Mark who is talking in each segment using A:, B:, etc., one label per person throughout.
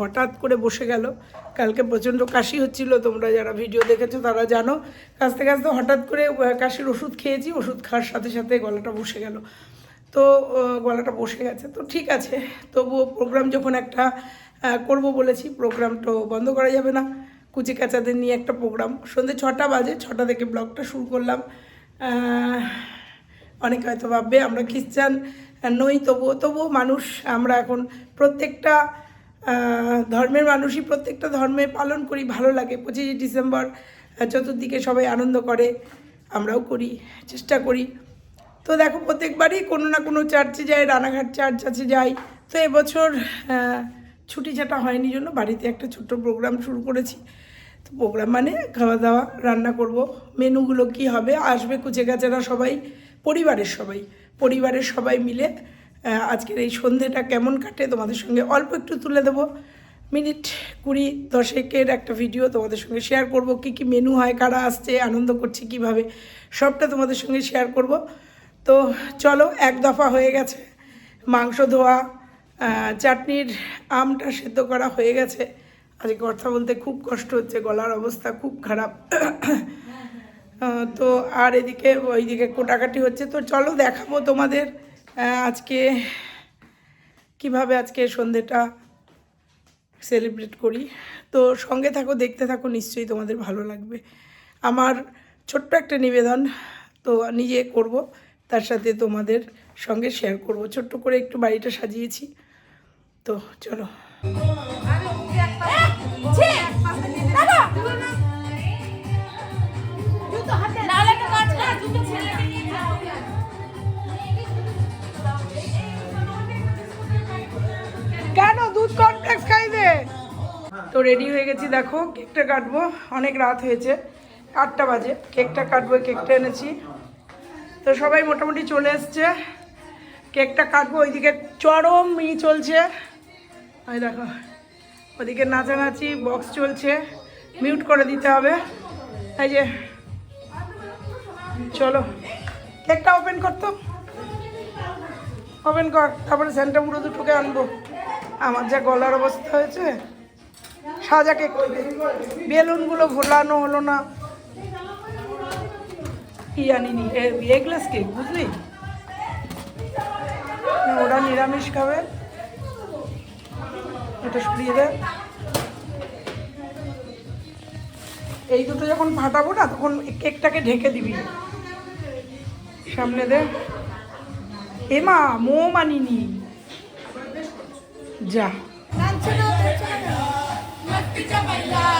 A: হঠাৎ করে বসে গেল কালকে প্রচণ্ড কাশি হচ্ছিল তোমরা যারা ভিডিও দেখেছো তারা জানো কাস্তে কাস্তে হঠাৎ করে কাশির ওষুধ খেয়েছি ওষুধ খাওয়ার সাথে সাথে গলাটা বসে গেল তো গলাটা বসে গেছে তো ঠিক আছে তবুও প্রোগ্রাম যখন একটা করব বলেছি প্রোগ্রাম তো বন্ধ করা যাবে না কুচি কাচাদের নিয়ে একটা প্রোগ্রাম সন্ধ্যে ছটা বাজে ছটা থেকে ব্লগটা শুরু করলাম অনেকে হয়তো ভাববে আমরা খ্রিস্টান নই তবুও তবুও মানুষ আমরা এখন প্রত্যেকটা ধর্মের মানুষই প্রত্যেকটা ধর্মে পালন করি ভালো লাগে পঁচিশে ডিসেম্বর চতুর্দিকে সবাই আনন্দ করে আমরাও করি চেষ্টা করি তো দেখো প্রত্যেকবারই কোনো না কোনো চার্চে যাই রানাঘাট চার্চ আছে যাই তো এবছর ছুটি ছাটা হয়নি জন্য বাড়িতে একটা ছোট্ট প্রোগ্রাম শুরু করেছি তো প্রোগ্রাম মানে খাওয়া দাওয়া রান্না করব মেনুগুলো কি হবে আসবে কুচে কাচারা সবাই পরিবারের সবাই পরিবারের সবাই মিলে আজকের এই সন্ধেটা কেমন কাটে তোমাদের সঙ্গে অল্প একটু তুলে দেবো মিনিট কুড়ি দশেকের একটা ভিডিও তোমাদের সঙ্গে শেয়ার করব কি কি মেনু হয় কারা আসছে আনন্দ করছে কিভাবে সবটা তোমাদের সঙ্গে শেয়ার করব তো চলো এক দফা হয়ে গেছে মাংস ধোয়া চাটনির আমটা সেদ্ধ করা হয়ে গেছে আজকে কথা বলতে খুব কষ্ট হচ্ছে গলার অবস্থা খুব খারাপ তো আর এদিকে ওইদিকে কোটাকাটি হচ্ছে তো চলো দেখাবো তোমাদের আজকে কিভাবে আজকে সন্ধেটা সেলিব্রেট করি তো সঙ্গে থাকো দেখতে থাকো নিশ্চয়ই তোমাদের ভালো লাগবে আমার ছোট্ট একটা নিবেদন তো নিজে করব তার সাথে তোমাদের সঙ্গে শেয়ার করব ছোট্ট করে একটু বাড়িটা সাজিয়েছি তো চলো রেডি হয়ে গেছি দেখো কেকটা কাটবো অনেক রাত হয়েছে আটটা বাজে কেকটা কাটবো কেকটা এনেছি তো সবাই মোটামুটি চলে এসছে কেকটা কাটবো ওইদিকে চরম ই চলছে ওই দেখো ওদিকে নাচানাচি বক্স চলছে মিউট করে দিতে হবে এই যে চলো কেকটা ওপেন করতো ওপেন কর তারপরে সেন্টা মুড়ো দুটোকে আনবো আমার যা গলার অবস্থা হয়েছে সাজাকে বেলুনগুলো ভোলানো হলো না কি জানিনি এ গ্লাস কেক বুঝলি ওরা নিরামিষ খাবে এটা সরিয়ে দেয় এই দুটো যখন ফাটাবো না তখন কেকটাকে ঢেকে দিবি সামনে দে এমা মো মানিনি যা
B: పిచ్చమయ్యా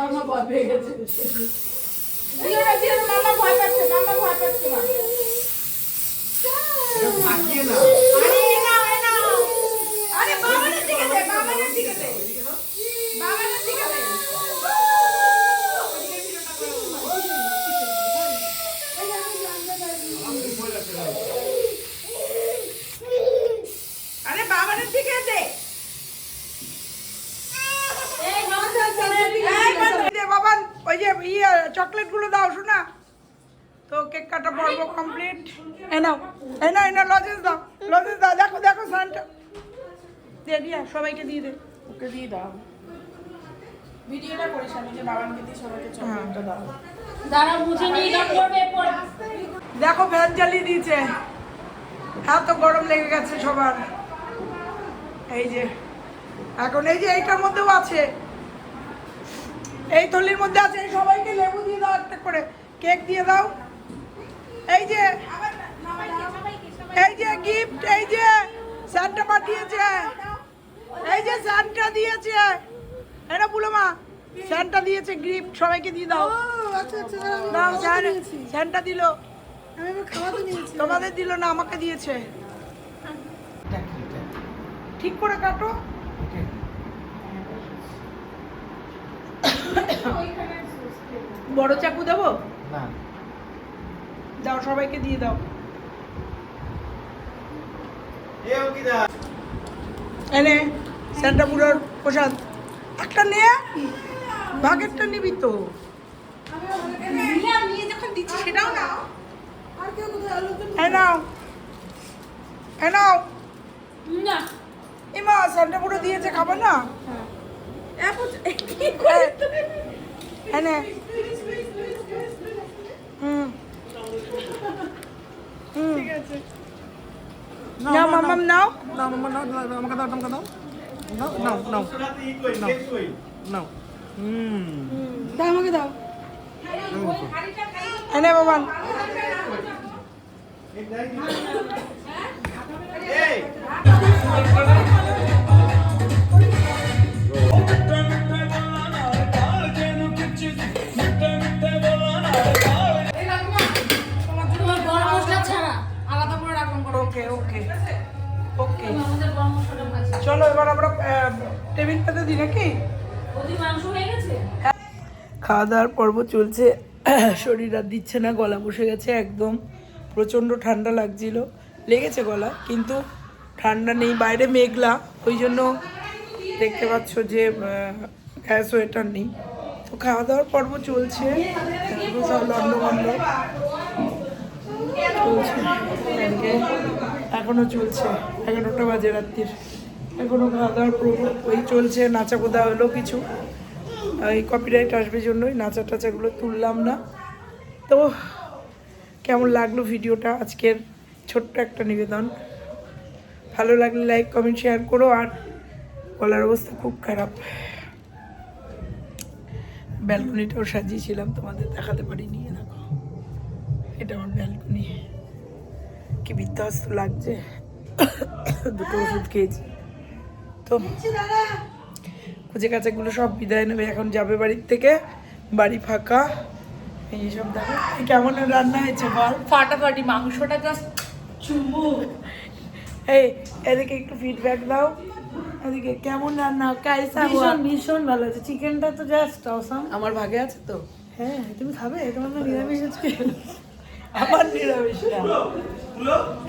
B: মামা ভয় পেয়ে গেছে দিও না দিও মামা পাচ্ছে মামা ভয় পাচ্ছে
A: না চকলেটগুলো দাও শোনা তো কেক কাটা পর্ব কমপ্লিট এ নাও এ নাও এ নাও লজেন্স দাও লজেন্স দাও দেখো দেখো সানটা দিয়ে দিয়া সবাইকে দিয়ে দে
B: ওকে দিয়ে দাও ভিডিওটা যে সবাইকে চকলেটটা দাও
C: যারা বুঝে করবে
A: দেখো ফ্যান জ্বালিয়ে দিয়েছে এত গরম লেগে গেছে সবার এই যে এখন এই যে এইটার মধ্যেও আছে এই থলির মধ্যে আছে এই সবাইকে লেবু দিয়ে দাও একটা করে কেক দিয়ে দাও এই যে এই যে গিফট এই যে স্যারটা পাঠিয়েছে এই যে সানটা দিয়েছে এটা মা স্যানটা দিয়েছে গিফট সবাইকে দিয়ে দাও আচ্ছা, আচ্ছা, দাও স্যানটা দিল তোমাদের দিল না আমাকে দিয়েছে ঠিক করে কাটো বড় চাকু দেব
D: না
A: দাও সবাইকে দিয়ে দাও এনে স্যান্টাপুরের প্রসাদ একটা নে ভাগেরটা নিবি তো
B: যখন দিচ্ছি সেটাও
A: এমা স্যান্টাপুরে দিয়েছে খাবার না
B: হ্যাঁ।
A: নাও মামাম নাও
E: নাও মামাম নাও আমাকে দাও আমাকে দাও নাও নাও নাও নাও হুম
A: দাও আমাকে দাও এনে বাবান
D: এই
A: এবার আমরা টেবিল দিই নাকি খাওয়া দাওয়ার পর্ব চলছে শরীর আর দিচ্ছে না গলা বসে গেছে একদম প্রচণ্ড ঠান্ডা লাগছিল লেগেছে গলা কিন্তু ঠান্ডা নেই বাইরে মেঘলা ওই জন্য দেখতে পাচ্ছ যে গ্যাস ওয়েটার নেই তো খাওয়া দাওয়ার পর্ব চলছে এখনো চলছে এখনও চলছে এগারোটা বাজে রাত্রির এখনও খাওয়া দাওয়ার প্রবলেম ওই চলছে নাচা কোদা হলো কিছু এই কপিরাইট আসবে জন্যই নাচা টাচাগুলো তুললাম না তো কেমন লাগলো ভিডিওটা আজকের ছোট্ট একটা নিবেদন ভালো লাগলে লাইক কমেন্ট শেয়ার করো আর বলার অবস্থা খুব খারাপ ব্যালকনিটাও সাজিয়েছিলাম তোমাদের দেখাতে পারি নিয়ে দেখো এটা আমার ব্যালকনি কি বিধ্বস্ত লাগছে দুটো ওষুধ খেয়েছি তো কুচে কাছেগুলো সব বিদায় নেবে এখন যাবে বাড়ির থেকে বাড়ি ফাঁকা এইসব দেখো কেমন রান্না হয়েছে বল
B: ফাটাফাটি মাংসটা জাস্ট চুমু
A: এই এদিকে একটু ফিডব্যাক দাও এদিকে কেমন রান্না কাইসা
B: ভীষণ ভীষণ ভালো আছে চিকেনটা তো জাস্ট অসাম
A: আমার ভাগে আছে তো
B: হ্যাঁ তুমি খাবে তোমার না নিরামিষ আজকে
A: আমার নিরামিষ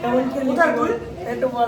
A: কেমন খেলি একটু বল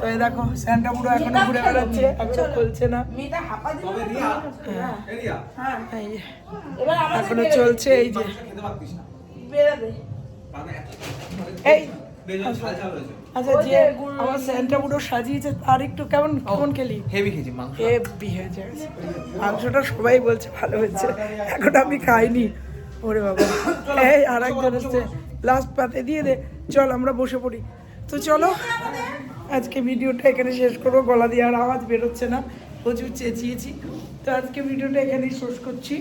A: তো এই দেখো স্যান্টা পুরো এখনো ঘুরে বেড়াচ্ছে এখনো খুলছে না হ্যাঁ। হ্যাঁ। হ্যাঁ। এখনো চলছে এই যে এই আচ্ছা, সাজিয়েছে তার একটু কেমন কেমন খেলি
E: হেভি খেয়েছি
A: হেভি হয়েছে মাংসটা সবাই বলছে ভালো হয়েছে এখন আমি খাইনি ওরে বাবা এই আর একজন হচ্ছে লাস্ট পাতে দিয়ে দে চল আমরা বসে পড়ি তো চলো আজকে ভিডিওটা এখানে শেষ করবো গলা দিয়ে আর আওয়াজ বেরোচ্ছে না প্রচুর চেঁচিয়েছি তো আজকে ভিডিওটা এখানেই শেষ করছি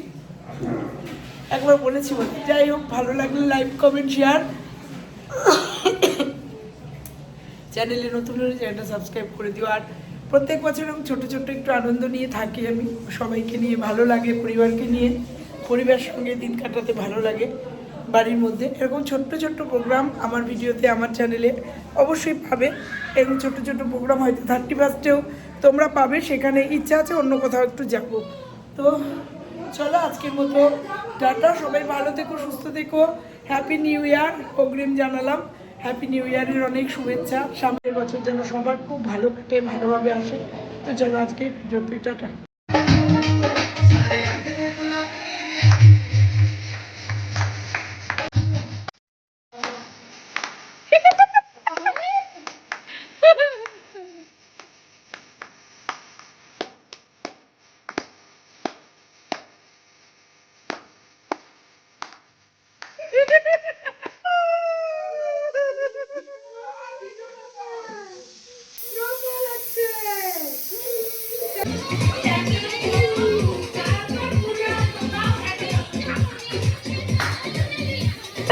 A: একবার বলেছি বলে যাই হোক ভালো লাগলে লাইক কমেন্ট শেয়ার চ্যানেলে নতুন হলে চ্যানেলটা সাবস্ক্রাইব করে দিও আর প্রত্যেক বছর আমি ছোটো ছোটো একটু আনন্দ নিয়ে থাকি আমি সবাইকে নিয়ে ভালো লাগে পরিবারকে নিয়ে পরিবার সঙ্গে দিন কাটাতে ভালো লাগে বাড়ির মধ্যে এরকম ছোট্ট ছোট্ট প্রোগ্রাম আমার ভিডিওতে আমার চ্যানেলে অবশ্যই পাবে এবং ছোটো ছোটো প্রোগ্রাম হয়তো থার্টি ফার্স্টেও তোমরা পাবে সেখানে ইচ্ছা আছে অন্য কোথাও একটু যাব তো চলো আজকের মতো টাটা সবাই ভালো থেকো সুস্থ থেকো হ্যাপি নিউ ইয়ার অগ্রিম জানালাম হ্যাপি নিউ ইয়ারের অনেক শুভেচ্ছা সামনের বছর যেন সবার খুব ভালো কাটে ভালোভাবে আসে তো চলো আজকে জন্য টাটা